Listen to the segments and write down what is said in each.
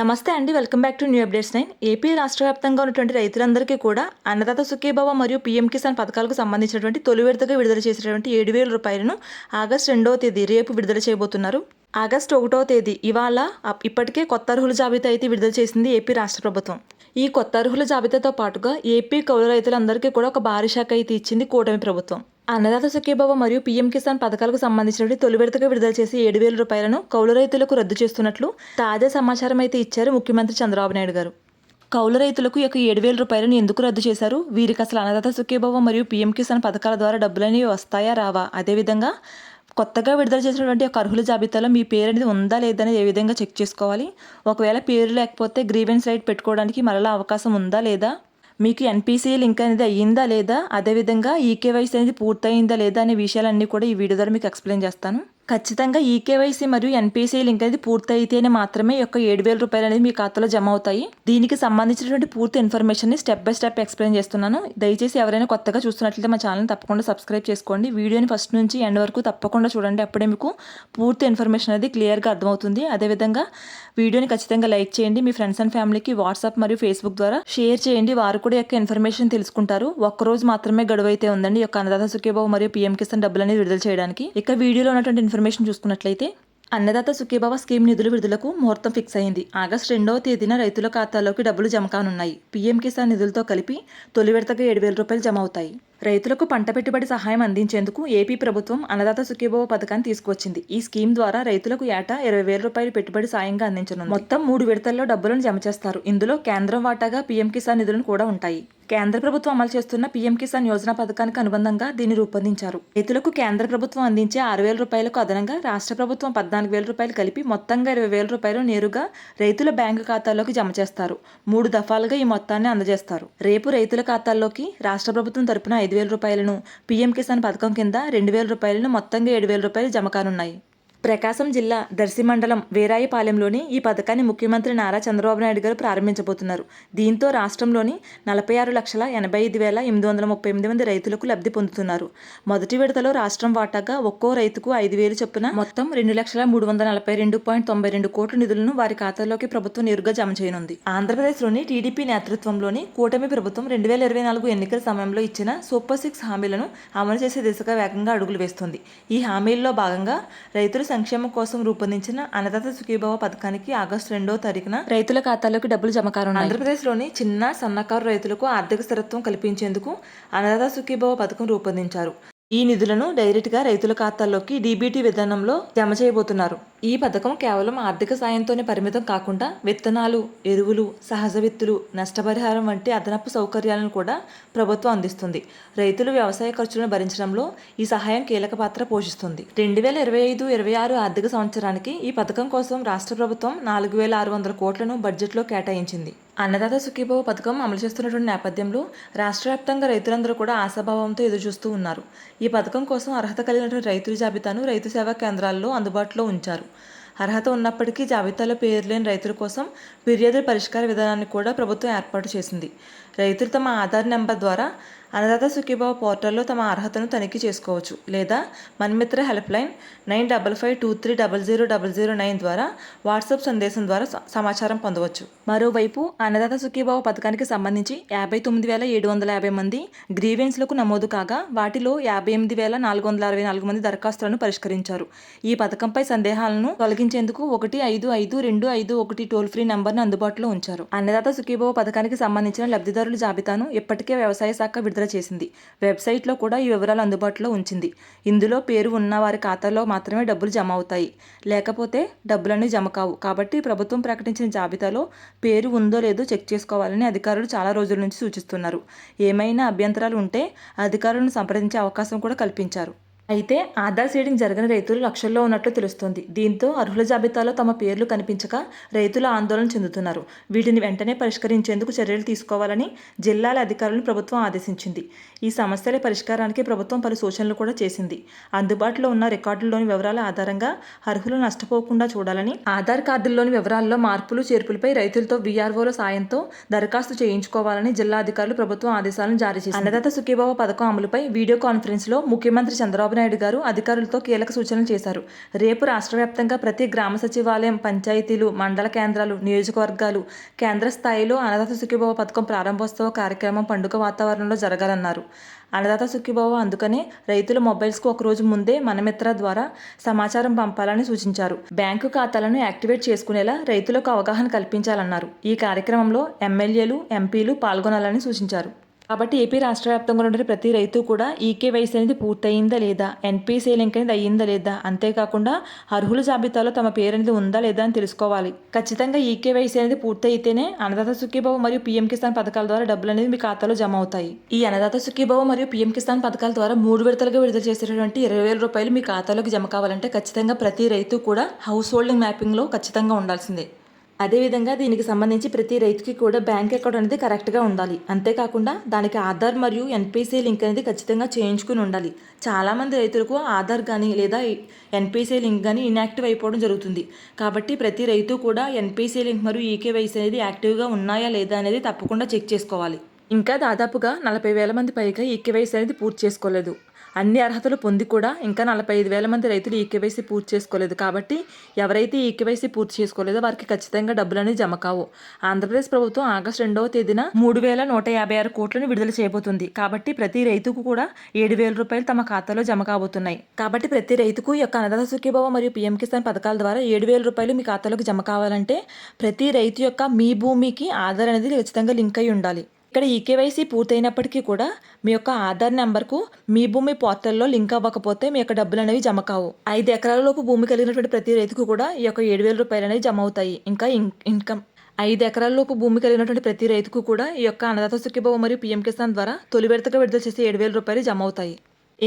నమస్తే అండి welcome back to new updates nine. AP రాష్ట్ర వ్యాప్తంగా ఉన్నటువంటి రైతులందరికీ కూడా అన్నదాత సుఖీభవ మరియు పీఎం కిసాన్ పథకాలకు సంబంధించినటువంటి తొలి విడతగా విడుదల చేసినటువంటి ఏడు వేల రూపాయలను ఆగస్టు రెండవ తేదీ రేపు విడుదల చేయబోతున్నారు. ఆగస్టు ఒకటో తేదీ ఇవాళ ఇప్పటికే కొత్త అర్హుల జాబితా అయితే విడుదల చేసింది ఏపీ రాష్ట్ర ప్రభుత్వం. ఈ కొత్త అర్హుల జాబితాతో పాటుగా ఏపీ కౌలు రైతులందరికీ కూడా ఒక భారీ శాఖ అయితే ఇచ్చింది కూటమి ప్రభుత్వం. అన్నదాత సుఖీభవ మరియు పీఎం కిసాన్ పథకాలకు సంబంధించినటువంటి తొలి విడతగా విడుదల చేసి ఏడు వేల రూపాయలను కౌలు రైతులకు రద్దు చేస్తున్నట్లు తాజా సమాచారం అయితే ఇచ్చారు ముఖ్యమంత్రి చంద్రబాబు నాయుడు గారు. కౌలు రైతులకు యొక్క ఏడు వేల రూపాయలను ఎందుకు రద్దు చేశారు? వీరికి అసలు అన్నదాత సుఖీభవ మరియు పీఎం కిసాన్ పథకాల ద్వారా డబ్బులనేవి వస్తాయా రావా? అదేవిధంగా కొత్తగా విడుదల చేసినటువంటి ఒక అర్హుల జాబితాలో మీ పేరు అనేది ఉందా లేదా ఏ విధంగా చెక్ చేసుకోవాలి? ఒకవేళ పేరు లేకపోతే గ్రీవెన్స్ రైట్ పెట్టుకోవడానికి మరలా అవకాశం ఉందా లేదా? మీకు ఎన్పిసి లింక్ అనేది అయ్యిందా లేదా? అదేవిధంగా ఈకేవైసీ అనేది పూర్తయిందా లేదా అనే విషయాలన్నీ కూడా ఈ వీడియో ద్వారా మీకు ఎక్స్ప్లెయిన్ చేస్తాను. ఖచ్చితంగా ఈకేవైసీ మరియు ఎన్పిసి లింక్ అనేది పూర్తయితేనే మాత్రమే యొక్క ఏడు వేల రూపాయలు అనేది మీ ఖాతాలో జమ అవుతాయి. దీనికి సంబంధించినటువంటి పూర్తి ఇన్ఫర్మేషన్ని స్టెప్ బై స్టెప్ ఎక్స్ప్లెయిన్ చేస్తున్నాను. దయచేసి ఎవరైనా కొత్తగా చూస్తున్నట్లయితే మా ఛానల్ తప్పకుండా సబ్స్క్రైబ్ చేసుకోండి. వీడియోని ఫస్ట్ నుంచి ఎండ్ వరకు తప్పకుండా చూడండి. అప్పుడే మీకు పూర్తి ఇన్ఫర్మేషన్ అనేది క్లియర్గా అర్థమవుతుంది. అదేవిధంగా వీడియోని ఖచ్చితంగా లైక్ చేయండి. మీ ఫ్రెండ్స్ అండ్ ఫ్యామిలీకి వాట్సాప్ మరియు ఫేస్బుక్ ద్వారా షేర్ చేయండి. వారు కూడా యొక్క ఇన్ఫర్మేషన్ తెలుసుకుంటారు. ఒక్కరోజు మాత్రమే గడువు అయితే ఉందండి యొక్క అన్నదాత సుఖీబాబు మరియు పీఎం కిసాన్ డబ్బులు అనేది విడుదల చేయడానికి. ఇక వీడియోలో ఉన్నటువంటి ఇన్ఫర్మేషన్ చూసుకున్నట్లయితే అన్నదాత సుఖీభావ స్కీమ్ నిధుల విడుదలకు ముహూర్తం ఫిక్స్ అయింది. ఆగస్టు రెండవ తేదీన రైతుల ఖాతాలోకి డబ్బులు జమ కానున్నాయి. పీఎం కిసాన్ నిధులతో కలిపి తొలి విడతగా ఏడు వేల రూపాయలు జమ అవుతాయి. రైతులకు పంట పెట్టుబడి సహాయం అందించేందుకు ఏపీ ప్రభుత్వం అన్నదాత సుఖీభవ పథకాన్ని తీసుకువచ్చింది. ఈ స్కీమ్ ద్వారా రైతులకు ఏటా ఇరవై వేల రూపాయలు పెట్టుబడి సాయంగా అందించనుంది. మొత్తం మూడు విడతల్లో డబ్బులను జమ చేస్తారు. ఇందులో కేంద్రం వాటాగా పీఎం కిసాన్ నిధులను కూడా ఉంటాయి. కేంద్ర ప్రభుత్వం అమలు చేస్తున్న పీఎం కిసాన్ యోజన పథకానికి అనుబంధంగా దీన్ని రూపొందించారు. రైతులకు కేంద్ర ప్రభుత్వం అందించే ఆరు వేల రూపాయలకు అదనంగా రాష్ట్ర ప్రభుత్వం పద్నాలుగు వేల రూపాయలు కలిపి మొత్తంగా ఇరవై వేల రూపాయలు నేరుగా రైతుల బ్యాంకు ఖాతాల్లోకి జమ చేస్తారు. మూడు దఫాలుగా ఈ మొత్తాన్ని అందజేస్తారు. రేపు రైతుల ఖాతాల్లోకి రాష్ట్ర ప్రభుత్వం తరపున ఐదు వేల రూపాయలను పీఎం కిసాన్ పథకం కింద రెండు వేల రూపాయలను మొత్తంగా ఏడు వేల రూపాయలు జమ కానున్నాయి. ప్రకాశం జిల్లా దర్శి మండలం వేరాయపాలెంలోని ఈ పథకాన్ని ముఖ్యమంత్రి నారా చంద్రబాబు నాయుడు గారు ప్రారంభించబోతున్నారు. దీంతో రాష్ట్రంలోని నలభై ఆరు లక్షల ఎనభై ఐదు వేల ఎనిమిది వందల ముప్పై ఎనిమిది మంది రైతులకు లబ్ధి పొందుతున్నారు. మొదటి విడతలో రాష్ట్రం వాటాగా ఒక్కో రైతుకు ఐదు వేలు చొప్పున మొత్తం రెండు లక్షల మూడు వందల నలభై రెండు పాయింట్ తొంభై రెండు కోట్ల నిధులను వారి ఖాతాలోకి ప్రభుత్వం నేరుగా జమ చేయనుంది. ఆంధ్రప్రదేశ్లోని టీడీపీ నేతృత్వంలోని కూటమి ప్రభుత్వం రెండు వేల ఇరవై నాలుగు ఎన్నికల సమయంలో ఇచ్చిన సూపర్ సిక్స్ హామీలను అమలు చేసే దిశగా వేగంగా అడుగులు వేస్తుంది. ఈ హామీల్లో భాగంగా రైతులు సంక్షేమం కోసం రూపొందించిన అన్నదాత సుఖీభావ పథకానికి ఆగస్టు రెండో తారీఖున రైతుల ఖాతాలోకి డబ్బులు జమ కానున్నాయి. ఆంధ్రప్రదేశ్లోని చిన్న సన్నకారు రైతులకు ఆర్థిక స్థిరత్వం కల్పించేందుకు అన్నదాత సుఖీభావ పథకం రూపొందించారు. ఈ నిధులను డైరెక్ట్గా రైతుల ఖాతాల్లోకి డీబీటీ విధానంలో జమ చేయబోతున్నారు. ఈ పథకం కేవలం ఆర్థిక సాయంతోనే పరిమితం కాకుండా విత్తనాలు ఎరువులు సహజ విత్తులు నష్టపరిహారం వంటి అదనపు సౌకర్యాలను కూడా ప్రభుత్వం అందిస్తుంది. రైతులు వ్యవసాయ ఖర్చులను భరించడంలో ఈ సహాయం కీలక పాత్ర పోషిస్తుంది. రెండు వేల ఇరవై ఐదు ఇరవై ఆరు ఆర్థిక సంవత్సరానికి ఈ పథకం కోసం రాష్ట్ర ప్రభుత్వం నాలుగు వేల ఆరు వందల కోట్లను బడ్జెట్లో కేటాయించింది. అన్నదాత సుఖీభావ పథకం అమలు చేస్తున్నటువంటి నేపథ్యంలో రాష్ట్ర వ్యాప్తంగా రైతులందరూ కూడా ఆశాభావంతో ఎదురుచూస్తూ ఉన్నారు. ఈ పథకం కోసం అర్హత కలిగినటువంటి రైతుల జాబితాను రైతు సేవా కేంద్రాల్లో అందుబాటులో ఉంచారు. అర్హత ఉన్నప్పటికీ జాబితాలో పేరు లేని రైతుల కోసం ఫిర్యాదుల పరిష్కార విధానాన్ని కూడా ప్రభుత్వం ఏర్పాటు చేసింది. రైతులు తమ ఆధార్ నెంబర్ ద్వారా అన్నదాత సుఖీభావ పోర్టల్లో తమ అర్హతను తనిఖీ చేసుకోవచ్చు లేదా Manmitra help line nine double five two three double zero double zero nine ద్వారా వాట్సాప్ సందేశం ద్వారా సమాచారం పొందవచ్చు. మరోవైపు అన్నదాత సుఖీభావ పథకానికి సంబంధించి యాభై తొమ్మిది వేల ఏడు వందల యాభై మంది గ్రీవెన్స్లకు నమోదు కాగా వాటిలో యాభై ఎనిమిది వేల నాలుగు వందల అరవై నాలుగు మంది దరఖాస్తులను పరిష్కరించారు. ఈ పథకంపై సందేహాలను తొలగించేందుకు ఒకటి ఐదు ఐదు రెండు ఐదు ఒకటి టోల్ ఫ్రీ నంబర్ను అందుబాటులో ఉంచారు. అన్నదాత సుఖీభావ పథకానికి సంబంధించిన లబ్ధిదారు జాబితాను ఇప్పటికే వ్యవసాయ శాఖ విడుదల చేసింది. వెబ్సైట్లో కూడా ఈ వివరాలు అందుబాటులో ఉంచింది. ఇందులో పేరు ఉన్న వారి ఖాతాలో మాత్రమే డబ్బులు జమ అవుతాయి. లేకపోతే డబ్బులన్నీ జమ కావు. కాబట్టి ప్రభుత్వం ప్రకటించిన జాబితాలో పేరు ఉందో లేదో చెక్ చేసుకోవాలని అధికారులు చాలా రోజుల నుంచి సూచిస్తున్నారు. ఏమైనా అభ్యంతరాలు ఉంటే అధికారులను సంప్రదించే అవకాశం కూడా కల్పించారు. అయితే ఆధార్ సీడింగ్ జరగని రైతులు లక్షల్లో ఉన్నట్లు తెలుస్తోంది. దీంతో అర్హుల జాబితాలో తమ పేర్లు కనిపించక రైతులు ఆందోళన చెందుతున్నారు. వీటిని వెంటనే పరిష్కరించేందుకు చర్యలు తీసుకోవాలని జిల్లాల అధికారులను ప్రభుత్వం ఆదేశించింది. ఈ సమస్యల పరిష్కారానికి ప్రభుత్వం పలు సూచనలు కూడా చేసింది. అందుబాటులో ఉన్న రికార్డుల్లోని వివరాల ఆధారంగా అర్హులు నష్టపోకుండా చూడాలని ఆధార్ కార్డుల్లోని వివరాల్లో మార్పులు చేర్పులపై రైతులతో వీఆర్ఓల సాయంతో దరఖాస్తు చేయించుకోవాలని జిల్లా అధికారులు ప్రభుత్వం ఆదేశాలను జారీ చేసింది. అన్నదాత సుఖీభావ పథకం అమలుపై వీడియో కాన్ఫరెన్స్లో ముఖ్యమంత్రి చంద్రబాబు నాయుడు గారు అధికారులతో కీలక సూచనలు చేశారు. రేపు రాష్ట్ర వ్యాప్తంగా ప్రతి గ్రామ సచివాలయం పంచాయతీలు మండల కేంద్రాలు నియోజకవర్గాలు కేంద్ర స్థాయిలో అన్నదాత సుఖీభవ పథకం ప్రారంభోత్సవ కార్యక్రమం పండుగ వాతావరణంలో జరగాలన్నారు. అన్నదాత సుఖీభవ అందుకనే రైతుల మొబైల్స్కు ఒక రోజు ముందే మనమిత్ర ద్వారా సమాచారం పంపాలని సూచించారు. బ్యాంకు ఖాతాలను యాక్టివేట్ చేసుకునేలా రైతులకు అవగాహన కల్పించాలన్నారు. ఈ కార్యక్రమంలో ఎమ్మెల్యేలు ఎంపీలు పాల్గొనాలని సూచించారు. కాబట్టి ఏపీ రాష్ట్ర వ్యాప్తంగా ఉండే ప్రతి రైతు కూడా ఈకేవైసీ అనేది పూర్తయిందా లేదా? ఎన్పిసిఐ లింక్ అనేది అయ్యిందా లేదా? అంతేకాకుండా అర్హుల జాబితాలో తమ పేరు అనేది ఉందా లేదా అని తెలుసుకోవాలి. ఖచ్చితంగా ఈకేవైసీ అనేది పూర్తయితేనే అన్నదాత సుఖీభావ మరియు పీఎం కిసాన్ పథకాల ద్వారా డబ్బులు అనేది మీ ఖాతాలో జమ అవుతాయి. ఈ అన్నదాత సుఖీభావ మరియు పీఎం కిసాన్ పథకాల ద్వారా మూడు విడతలుగా విడుదల చేసేటటువంటి ఇరవై వేల రూపాయలు మీ ఖాతాలోకి జమ కావాలంటే ఖచ్చితంగా ప్రతి రైతు కూడా హౌస్ హోల్డింగ్ మ్యాపింగ్లో ఖచ్చితంగా ఉండాల్సిందే. అదేవిధంగా దీనికి సంబంధించి ప్రతి రైతుకి కూడా బ్యాంక్ అకౌంట్ అనేది కరెక్ట్గా ఉండాలి. అంతేకాకుండా దానికి ఆధార్ మరియు ఎన్పిసి లింక్ అనేది ఖచ్చితంగా చేయించుకుని ఉండాలి. చాలామంది రైతులకు ఆధార్ కానీ లేదా ఎన్పిసి లింక్ కానీ ఇన్యాక్టివ్ అయిపోవడం జరుగుతుంది. కాబట్టి ప్రతి రైతు కూడా ఎన్పిసి లింక్ మరియు ఈకేవైసీ అనేది యాక్టివ్గా ఉన్నాయా లేదా అనేది తప్పకుండా చెక్ చేసుకోవాలి. ఇంకా దాదాపుగా నలభై వేల మంది పైగా ఈకేవైసీ అనేది పూర్తి చేసుకోలేదు. అన్ని అర్హతలు పొంది కూడా ఇంకా నలభై ఐదు వేల మంది రైతులు ఈ కేవైసీ పూర్తి చేసుకోలేదు కాబట్టి ఎవరైతే ఈ కేవైసీ పూర్తి చేసుకోలేదో వారికి ఖచ్చితంగా డబ్బులు అనేవి జమ కావు. ఆంధ్రప్రదేశ్ ప్రభుత్వం ఆగస్టు రెండవ తేదీన మూడు వేల నూట యాభై ఆరు కోట్లను విడుదల చేయబోతుంది. కాబట్టి ప్రతి రైతుకు కూడా ఏడు వేల రూపాయలు తమ ఖాతాలో జమ కాబోతున్నాయి. కాబట్టి ప్రతి రైతుకు యొక్క అన్నదాత సుఖీభావ మరియు పీఎం కిసాన్ పథకాల ద్వారా ఏడు వేల రూపాయలు మీ ఖాతాలోకి జమ కావాలంటే ప్రతి రైతు యొక్క మీ భూమికి ఆధార్ అనేది ఖచ్చితంగా లింక్ అయి ఉండాలి. ఇక్కడ ఈకేవైసీ పూర్తయినప్పటికీ కూడా మీ యొక్క ఆధార్ నెంబర్కు మీ భూమి పోర్టల్లో లింక్ అవ్వకపోతే మీ యొక్క డబ్బులు అనేవి జమ కావు. ఐదు ఎకరాలలోపు భూమి కలిగినటువంటి ప్రతి రైతుకు కూడా ఈ యొక్క ఏడు వేల రూపాయలు అనేవి జమ అవుతాయి. ఇంకా ఇన్కమ్ ఐదు ఎకరాలలోపు భూమి కలిగినటువంటి ప్రతి రైతుకు కూడా ఈ యొక్క అన్నదాత సుఖీభావ మరియు పీఎం కిసాన్ ద్వారా తొలి విడతగా విడుదల చేసే ఏడు వేల రూపాయలు జమ అవుతాయి.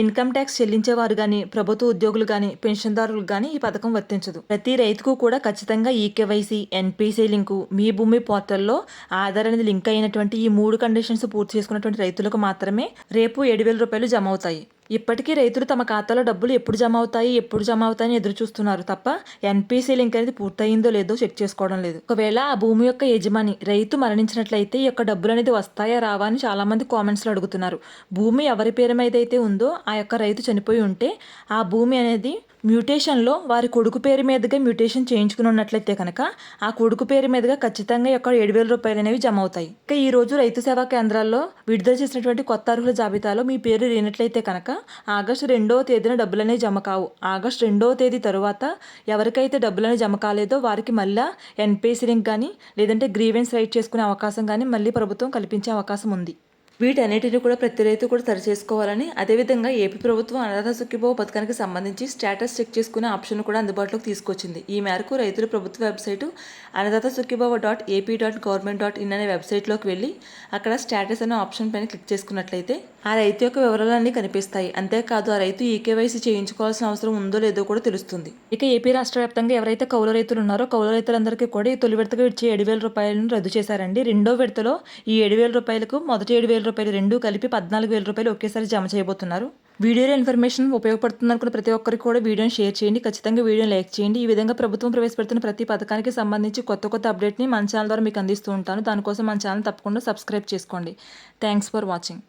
ఇన్కమ్ ట్యాక్స్ చెల్లించేవారు కానీ ప్రభుత్వ ఉద్యోగులు కానీ పెన్షన్దారులకు కానీ ఈ పథకం వర్తించదు. ప్రతి రైతుకు కూడా ఖచ్చితంగా ఈ కేవైసీ ఎన్పిసి లింకు మీ భూమి పోర్టల్లో ఆధార్ అనేది లింక్ అయినటువంటి ఈ మూడు కండిషన్స్ పూర్తి చేసుకున్నటువంటి రైతులకు మాత్రమే రేపు ఏడు వేల రూపాయలు జమ అవుతాయి. ఇప్పటికీ రైతులు తమ ఖాతాలో డబ్బులు ఎప్పుడు జమ అవుతాయి ఎప్పుడు జమ అవుతాయని ఎదురు చూస్తున్నారు తప్ప ఎన్పిసి లింక్ అనేది పూర్తయిందో లేదో చెక్ చేసుకోవడం లేదు. ఒకవేళ ఆ భూమి యొక్క యజమాని రైతు మరణించినట్లయితే ఈ యొక్క డబ్బులు అనేది వస్తాయా రావా అని చాలా మంది కామెంట్స్లో అడుగుతున్నారు. భూమి ఎవరి పేరు మీద అయితే ఉందో ఆ యొక్క రైతు చనిపోయి ఉంటే ఆ భూమి అనేది మ్యూటేషన్లో వారి కొడుకు పేరు మీదుగా మ్యూటేషన్ చేయించుకుని ఉన్నట్లయితే కనుక ఆ కొడుకు పేరు మీదుగా ఖచ్చితంగా యొక్క ఏడు వేల రూపాయలు అనేవి జమ అవుతాయి. ఇక ఈ రోజు రైతు సేవా కేంద్రాల్లో విడుదల చేసినటువంటి కొత్త అర్హుల జాబితాలో మీ పేరు లేనట్లయితే కనుక ఆగస్టు రెండవ తేదీన డబ్బులు అనేవి జమ కావు. ఆగస్టు రెండవ తేదీ తరువాత ఎవరికైతే డబ్బులు జమ కాలేదో వారికి మళ్ళీ ఎన్పీసీ లింక్ కానీ లేదంటే గ్రీవెన్స్ రైట్ చేసుకునే అవకాశం కానీ మళ్ళీ ప్రభుత్వం కల్పించే అవకాశం ఉంది. వీటన్నిటిని కూడా ప్రతి రైతు కూడా సరి చేసుకోవాలని అదేవిధంగా ఏపీ ప్రభుత్వం అనాథ సుఖీభావ పథకానికి సంబంధించి స్టేటస్ చెక్ చేసుకునే ఆప్షన్ కూడా అందుబాటులోకి తీసుకొచ్చింది. ఈ మేరకు రైతులు ప్రభుత్వ website Annadata Sukhibhava dot AP dot government dot in అనే వెబ్సైట్లోకి వెళ్ళి అక్కడ స్టేటస్ అనే ఆప్షన్ పైన క్లిక్ చేసుకున్నట్లయితే ఆ రైతు యొక్క వివరాలన్నీ కనిపిస్తాయి. అంతేకాదు ఆ రైతు ఈకేవైసీ చేయించుకోవాల్సిన అవసరం ఉందో లేదో కూడా తెలుస్తుంది. ఇక ఏపీ రాష్ట్ర వ్యాప్తంగా ఎవరైతే కౌలు రైతులు ఉన్నారో కౌల రైతులందరికీ కూడా ఈ తొలి విడతగా ఇచ్చే ఏడు వేల రూపాయలను రద్దు చేశారండి. రెండో విడతలో ఈ ఏడు వేల రూపాయలకు మొదటి ఏడు వేల రూపాయలు రెండు కలిపి పద్నాలుగు వేల రూపాయలు ఒకేసారి జమ చేయబోతున్నారు. వీడియోలో ఇన్ఫర్మేషన్ ఉపయోగపడుతుంది అనుకున్న ప్రతి ఒక్కరికి కూడా వీడియోని షేర్ చేయండి. ఖచ్చితంగా వీడియోని లైక్ చేయండి. ఈ విధంగా ప్రభుత్వం ప్రవేశపెడుతున్న ప్రతి పథకానికి సంబంధించి కొత్త కొత్త అప్డేట్ని మన ఛానల్ ద్వారా మీకు అందిస్తూ ఉంటాను. దానికోసం మన ఛానల్ తప్పకుండా సబ్స్క్రైబ్ చేసుకోండి. Thanks for watching.